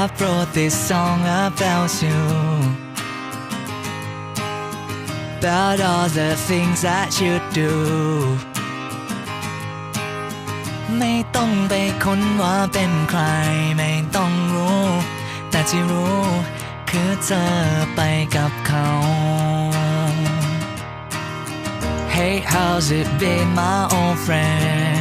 I wrote this song about you About all the things that you do ไม่ต้องไปค้นว่าเป็นใครไม่ต้องรู้ แต่ที่รู้ คือเธอไปกับเขา Hey how's it been my old friend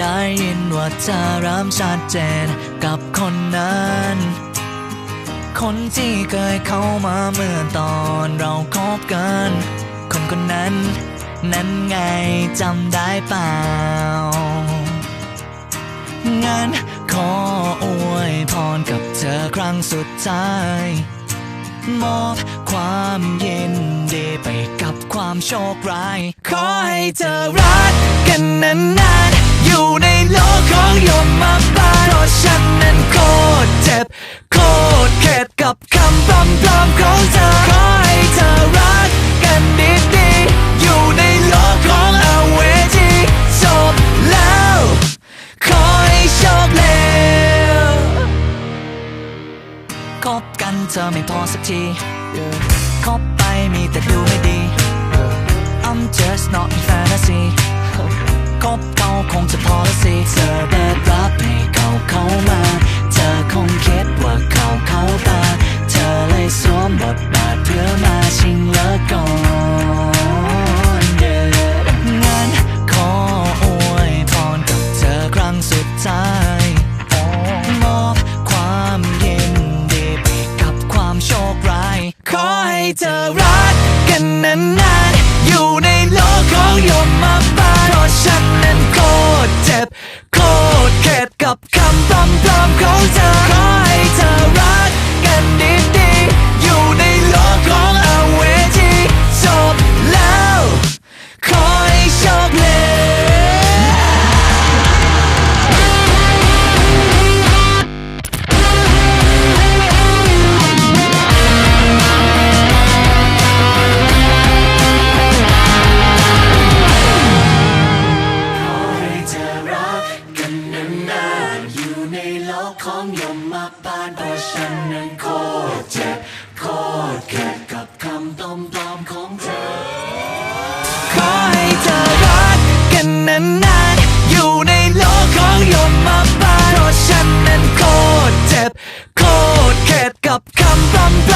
ได้ยินว่าเธอริ่มชัดเจนกับคนนั้น คนที่เคยเข้ามาเมื่อตอนเราคบกัน คนคนนั้น นั้นไงจำได้เปล่า งั้นขออวยพรกับเธอครั้งสุดท้ายมอบความเย็นดีไปกับความโชคร้าย ขอให้เธอรักกันนานๆ อยู่ในโลกของยมมาบาเพราะฉันนั้นโคตรเจ็บ โคตรเข็ดกับคำปลอมๆของเธอขอให้เธอรักกันดีๆอยู่ในโลกของอเวจีจบแล้วขอให้โชคเลวคบกันเธอไม่พอสักทีคบไปมีแต่ดูไม่ดี I'm just not in fantasy บเขาคงจะพอละสิเธอเปิดรับให้เขาเข้ามา เธอคงคิดว่าเขาเข้าตา เธอเลยสวมบทบาทเพื่อมาชิงเลิกก่อน Yeah งั้นขออวยพรกับเธอครั้งสุดท้ายมอบความเย็นดีไปกับความโชคร้าย ขอให้เธอรักกันนาน ฉันนั้นโคตรเจ็บ โคตรเข็ดกับค ฉันนั้นโคตรเจ็บโคตรเข็ดกับคำตอมตอมของเธอ ขอให้เธอรักกันนานๆอยู่ในโลกของยมมาบาเพราะฉันนั้นโคตรเจ็บโคตรเข็ดกับคำตอมตอม